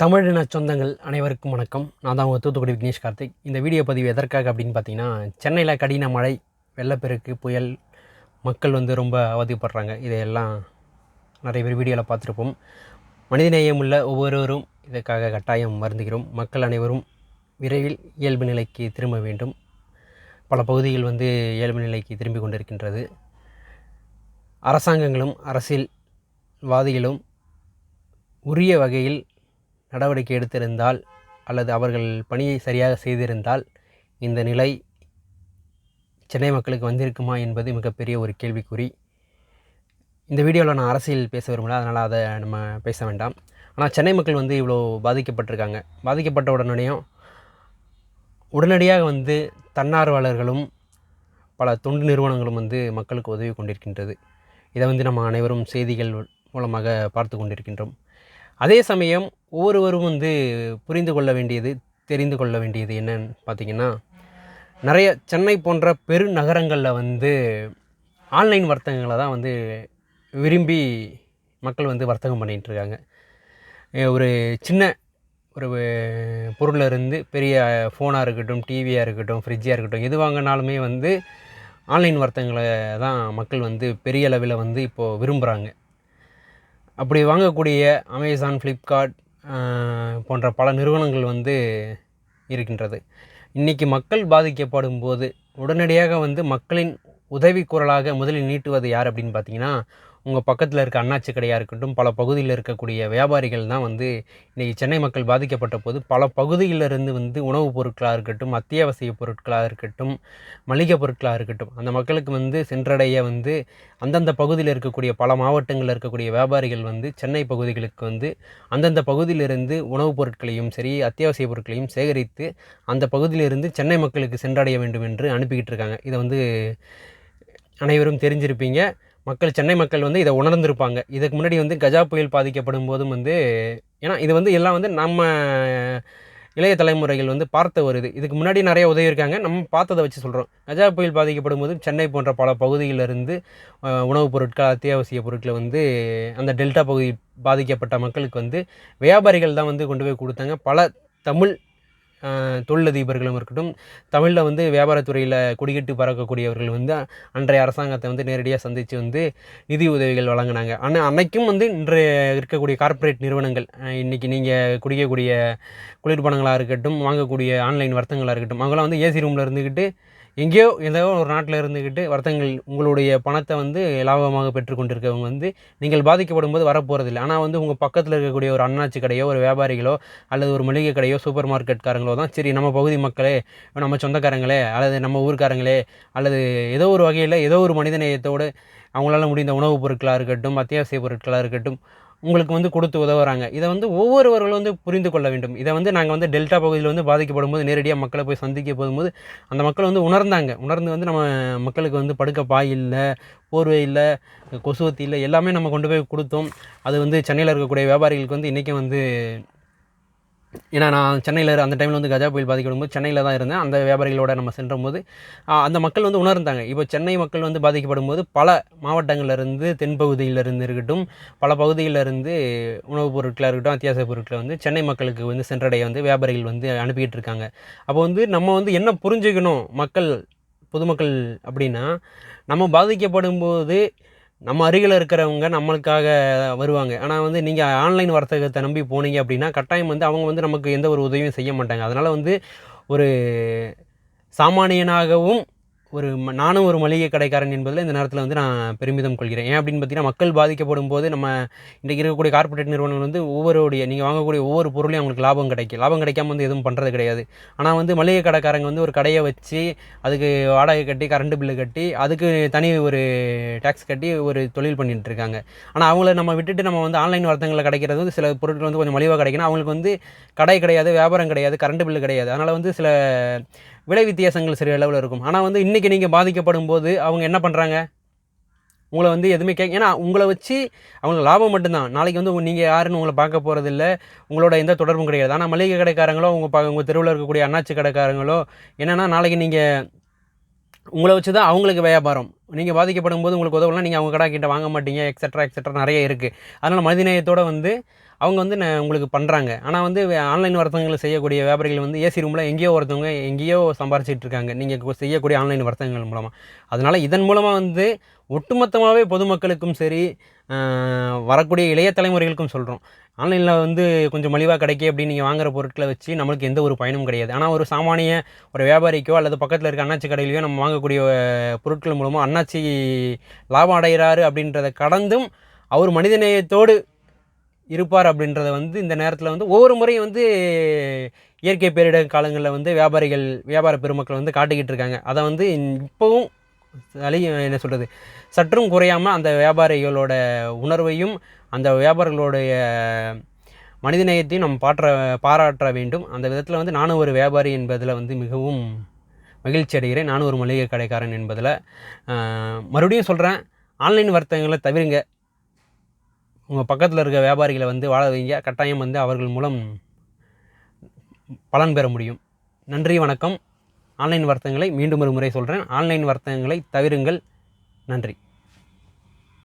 தமிழின சொந்தங்கள் அனைவருக்கும் வணக்கம். நான் தான் உங்கள் தூத்துக்குடி விக்னேஷ் கார்த்திக். இந்த வீடியோ பதிவு எதற்காக அப்படின்னு பார்த்தீங்கன்னா சென்னையில் கடின மழை வெள்ளப்பெருக்கு புயல் மக்கள் வந்து ரொம்ப அவதிப்படுறாங்க. இதையெல்லாம் நிறைய பேர் வீடியோவில் பார்த்துருப்போம். மனிதநேயம் உள்ள ஒவ்வொருவரும் இதற்காக கட்டாயம் வருந்துகிறோம். மக்கள் அனைவரும் விரைவில் இயல்பு நிலைக்கு திரும்ப வேண்டும். பல பகுதிகள் வந்து இயல்பு நிலைக்கு திரும்பி கொண்டிருக்கின்றது. அரசாங்கங்களும் அரசியல்வாதிகளும் உரிய வகையில் நடவடிக்கை எடுத்திருந்தால் அல்லது அவர்கள் பணியை சரியாக செய்திருந்தால் இந்த நிலை சென்னை மக்களுக்கு வந்திருக்குமா என்பது மிகப்பெரிய ஒரு கேள்விக்குறி. இந்த வீடியோவில் நான் அரசியல் பேச விரும்பல அதனால் அதை நம்ம பேச வேண்டாம். ஆனால் சென்னை மக்கள் வந்து இவ்வளோ பாதிக்கப்பட்டிருக்காங்க. பாதிக்கப்பட்ட உடனடியும் உடனடியாக வந்து தன்னார்வலர்களும் பல தொண்டு நிறுவனங்களும் வந்து மக்களுக்கு உதவி கொண்டிருக்கின்றது. இதை வந்து நம்ம அனைவரும் செய்திகள் மூலமாக பார்த்து கொண்டிருக்கின்றோம். அதே சமயம் ஒவ்வொருவரும் வந்து புரிந்து கொள்ள வேண்டியது தெரிந்து கொள்ள வேண்டியது என்னன்னு பார்த்தீங்கன்னா நிறைய சென்னை போன்ற பெருநகரங்களில் வந்து ஆன்லைன் வர்த்தகங்களை தான் வந்து விரும்பி மக்கள் வந்து வர்த்தகம் பண்ணிகிட்டு இருக்காங்க. ஒரு சின்ன ஒரு பொருளில் இருந்து பெரிய ஃபோனாக இருக்கட்டும் டிவியாக இருக்கட்டும் ஃப்ரிட்ஜாக இருக்கட்டும் எது வாங்கினாலுமே வந்து ஆன்லைன் வர்த்தகங்களை தான் மக்கள் வந்து பெரிய அளவில் வந்து இப்போது விரும்புகிறாங்க அப்படி வாங்கக்கூடிய அமேசான் ஃப்ளிப்கார்ட் போன்ற பல நிறுவனங்கள் வந்து இருக்கின்றது. இன்றைக்கி மக்கள் பாதிக்கப்படும் போது உடனடியாக வந்து மக்களின் உதவி குரலாக முதலில் நீட்டுவது யார் அப்படின்னு பார்த்தீங்கன்னா உங்கள் பக்கத்தில் இருக்க அண்ணாச்சி கடையாக இருக்கட்டும் பல பகுதியில் இருக்கக்கூடிய வியாபாரிகள் தான் வந்து இன்றைக்கி சென்னை மக்கள் பாதிக்கப்பட்ட போது பல பகுதியிலிருந்து வந்து உணவுப் பொருட்களாக இருக்கட்டும் அத்தியாவசிய பொருட்களாக இருக்கட்டும் மளிகை பொருட்களாக இருக்கட்டும் அந்த மக்களுக்கு வந்து சென்றடைய வந்து அந்தந்த பகுதியில் இருக்கக்கூடிய பல மாவட்டங்களில் இருக்கக்கூடிய வியாபாரிகள் வந்து சென்னை பகுதிகளுக்கு வந்து அந்தந்த பகுதியிலிருந்து உணவுப் பொருட்களையும் சரி அத்தியாவசிய பொருட்களையும் சேகரித்து அந்த பகுதியிலிருந்து சென்னை மக்களுக்கு சென்றடைய வேண்டும் என்று அனுப்பிக்கிட்டு இருக்காங்க. இதை வந்து அனைவரும் தெரிஞ்சிருப்பீங்க. மக்கள் சென்னை மக்கள் வந்து இதை உணர்ந்திருப்பாங்க. இதுக்கு முன்னாடி வந்து கஜா புயல் பாதிக்கப்படும் போதும் வந்து ஏன்னா இது வந்து எல்லாம் வந்து நம்ம இளைய தலைமுறைகள் வந்து பார்த்த ஒரு இது. இதுக்கு முன்னாடி நிறைய உதவி இருக்காங்க. நம்ம பார்த்ததை வச்சு சொல்கிறோம் கஜா புயல் பாதிக்கப்படும் போது சென்னை போன்ற பல பகுதியிலிருந்து உணவுப் பொருட்கள் அத்தியாவசிய பொருட்களை வந்து அந்த டெல்டா பகுதி பாதிக்கப்பட்ட மக்களுக்கு வந்து வியாபாரிகள் தான் வந்து கொண்டு போய் கொடுத்தாங்க. பல தமிழ் தொழிலதிபர்களும் இருக்கட்டும் தமிழில் வந்து வியாபாரத்துறையில் குடிக்கிட்டு பறக்கக்கூடியவர்கள் வந்து அன்றைய அரசாங்கத்தை வந்து நேரடியாக சந்தித்து வந்து நிதி உதவிகள் வழங்கினாங்க. ஆனால் அன்னைக்கும் வந்து இன்றைய இருக்கக்கூடிய கார்ப்பரேட் நிறுவனங்கள் இன்றைக்கி இன்னைக்கு நீங்கள் குடிக்கக்கூடிய குளிர்பானங்களாக இருக்கட்டும் வாங்கக்கூடிய ஆன்லைன் வர்த்தகங்களாக இருக்கட்டும் அவங்களாம் வந்து ஏசி ரூமில் இருந்துக்கிட்டு எங்கேயோ ஏதோ ஒரு நாட்டில் இருந்துக்கிட்டு வர்த்தகங்கள் உங்களுடைய பணத்தை வந்து லாபமாக பெற்றுக்கொண்டிருக்கவங்க வந்து நீங்கள் பாதிக்கப்படும் போது வரப்போகிறதில்ல ஆனால் வந்து உங்கள் பக்கத்தில் இருக்கக்கூடிய ஒரு அண்ணாச்சி கடையோ ஒரு வியாபாரிகளோ அல்லது ஒரு மளிகை கடையோ சூப்பர் மார்க்கெட்காரங்களோ தான் சரி நம்ம பகுதி மக்களே நம்ம சொந்தக்காரங்களே அல்லது நம்ம ஊர்க்காரங்களே அல்லது ஏதோ ஒரு வகையில் ஏதோ ஒரு மனிதநேயத்தோடு அவங்களால முடிந்த உணவுப் பொருட்களாக இருக்கட்டும் அத்தியாவசிய பொருட்களாக இருக்கட்டும் உங்களுக்கு வந்து கொடுத்து உதவுறாங்க. இதை வந்து ஒவ்வொருவர்களும் வந்து புரிந்து கொள்ள வேண்டும். இதை வந்து நாங்கள் வந்து டெல்டா பகுதியில் வந்து பாதிக்கப்படும் போது நேரடியாக மக்களை போய் சந்திக்க போகும்போது அந்த மக்கள் வந்து உணர்ந்தாங்க. உணர்ந்து வந்து நம்ம மக்களுக்கு வந்து படுக்க பாய் இல்லை போர்வை இல்லை கொசுவத்தி இல்லை எல்லாமே நம்ம கொண்டு போய் கொடுத்தோம். அது வந்து சென்னையில் இருக்கக்கூடிய வியாபாரிகளுக்கு வந்து இன்றைக்கும் வந்து ஏன்னா நான் சென்னையில் அந்த டைமில் வந்து கஜா புயல் பாதிக்கப்படும் போது சென்னையில் தான் இருந்தேன். அந்த வியாபாரிகளோட நம்ம சென்றபோது அந்த மக்கள் வந்து உணர்ந்தாங்க. இப்போ சென்னை மக்கள் வந்து பாதிக்கப்படும் போது பல மாவட்டங்கள்ல இருந்து தென்பகுதியில இருந்து இருக்கட்டும் பல பகுதியிலிருந்து உணவுப் பொருட்களாக இருக்கட்டும் அத்தியாவசிய பொருட்களை வந்து சென்னை மக்களுக்கு வந்து சென்றடைய வந்து வியாபாரிகள் வந்து அனுப்பிக்கிட்டு இருக்காங்க. அப்போ வந்து நம்ம வந்து என்ன புரிஞ்சுக்கணும் மக்கள் பொதுமக்கள் அப்படின்னா நம்ம பாதிக்கப்படும் போது நம்ம அருகில் இருக்கிறவங்க நம்மளுக்காக வருவாங்க. ஆனால் வந்து நீங்கள் ஆன்லைன் வர்த்தகத்தை நம்பி போனீங்க அப்படின்னா கட்டாயம் வந்து அவங்க வந்து நமக்கு எந்த ஒரு உதவியும் செய்ய மாட்டாங்க. அதனால் வந்து ஒரு சாமானியனாகவும் ஒரு ம- நானும் ஒரு மளிகை கடைக்காரன் என்பதில் இந்த நேரத்தில் வந்து நான் பெருமிதம் கொள்கிறேன். ஏன் அப்படின்னு பார்த்தீங்கன்னா மக்கள் பாதிக்கப்படும் போது நம்ம இன்றைக்கி இருக்கக்கூடிய கார்ப்பரேட் நிறுவனங்கள் வந்து ஒவ்வொருடைய நீங்கள் வாங்கக்கூடிய ஒவ்வொரு பொருளையும் அவங்களுக்கு லாபம் கிடைக்கும். லாபம் கிடைக்காம வந்து எதுவும் பண்ணுறது கிடையாது. ஆனால் வந்து மளிகை கடைக்காரங்க வந்து ஒரு கடையை வச்சு அதுக்கு வாடகை கட்டி கரண்ட் பில்லு கட்டி அதுக்கு தனி ஒரு டேக்ஸ் கட்டி ஒரு தொழில் பண்ணிகிட்டு இருக்காங்க. ஆனால் அவங்கள நம்ம விட்டுட்டு நம்ம வந்து ஆன்லைன் வர்த்தகங்களில் கிடைக்கிறது வந்து சில பொருட்கள் வந்து கொஞ்சம் மலிவாக கிடைக்கணும். அவங்களுக்கு வந்து கடை கிடையாது வியாபாரம் கிடையாது கரண்ட் பில்லு கிடையாது. அதனால் வந்து சில விலை வித்தியாசங்கள் சிறிய அளவில் இருக்கும். ஆனால் வந்து இன்றைக்கி நீங்கள் பாதிக்கப்படும் போது அவங்க என்ன பண்ணுறாங்க உங்களை வந்து எதுவுமே கேட்க ஏன்னா உங்களை வச்சு அவங்களுக்கு லாபம் மட்டும்தான். நாளைக்கு வந்து நீங்கள் யாருன்னு உங்களை பார்க்க போகிறதில்ல உங்களோட எந்த தொடர்பும் கிடையாது. ஆனால் மளிகை கடைக்காரங்களோ உங்கள் பா உங்கள் தெருவில் இருக்கக்கூடிய அண்ணாச்சி கடைக்காரங்களோ என்னென்னா நாளைக்கு நீங்கள் உங்களை வச்சு தான் அவங்களுக்கு வியாபாரம். நீங்கள் பாதிக்கப்படும் போது உங்களுக்கு உதவலாம் நீங்கள் அவங்க கடை கிட்ட வாங்க மாட்டீங்க எக்ஸட்ரா எக்ஸட்ரா நிறைய இருக்குது அதனால் மனிதநேயத்தோடு வந்து அவங்க வந்து நான் உங்களுக்கு பண்ணுறாங்க ஆனால் வந்து ஆன்லைன் வர்த்தகங்கள் செய்யக்கூடிய வியாபாரிகள் வந்து ஏசி ரூமில் எங்கேயோ ஒருத்தவங்க எங்கேயோ சம்பாரிச்சிட்டு இருக்காங்க நீங்கள் செய்யக்கூடிய ஆன்லைன் வர்த்தகங்கள் மூலமாக அதனால் இதன் மூலமாக வந்து ஒட்டுமொத்தமாகவே பொதுமக்களுக்கும் சரி வரக்கூடிய இளைய தலைமுறைகளுக்கும் சொல்கிறோம் ஆன்லைனில் வந்து கொஞ்சம் மலிவாக கிடைக்கி அப்படின்னு நீங்கள் வாங்குற பொருட்களை வச்சு நம்மளுக்கு எந்த ஒரு பயனும் கிடையாது. ஆனால் ஒரு சாமானிய ஒரு வியாபாரிக்கோ அல்லது பக்கத்தில் இருக்க அண்ணாச்சி கடையிலையோ நம்ம வாங்கக்கூடிய பொருட்கள் மூலமாக அண்ணாச்சி லாபம் அடைகிறாரு அப்படின்றத கடந்தும் அவர் மனிதநேயத்தோடு இருப்பார் அப்படின்றத வந்து இந்த நேரத்தில் வந்து ஒவ்வொரு முறையும் வந்து இயற்கை பேரிடர் காலங்களில் வந்து வியாபாரிகள் வியாபார பெருமக்கள் வந்து காட்டிக்கிட்டு இருக்காங்க. அதை வந்து இப்போவும் அழி என்ன சொல்கிறது சற்றும் குறையாமல் அந்த வியாபாரிகளோட உணர்வையும் அந்த வியாபாரிகளுடைய மனிதநேயத்தையும் நம்ம பாற்ற பாராட்ட வேண்டும். அந்த விதத்தில் வந்து நானும் ஒரு வியாபாரி என்பதில் வந்து மிகவும் மகிழ்ச்சி அடைகிறேன். நானும் ஒரு மளிகை கடைக்காரன் என்பதில். மறுபடியும் சொல்கிறேன் ஆன்லைன் வர்த்தகங்களை தவிருங்க. உங்கள் பக்கத்தில் இருக்க வியாபாரிகளை வந்து வாழ வைங்க. கட்டாயம் வந்து அவர்கள் மூலம் பலன் பெற முடியும். நன்றி வணக்கம். ஆன்லைன் வர்த்தகங்களை மீண்டும் ஒரு முறை சொல்கிறேன் ஆன்லைன் வர்த்தகங்களை தவிருங்கள். நன்றி.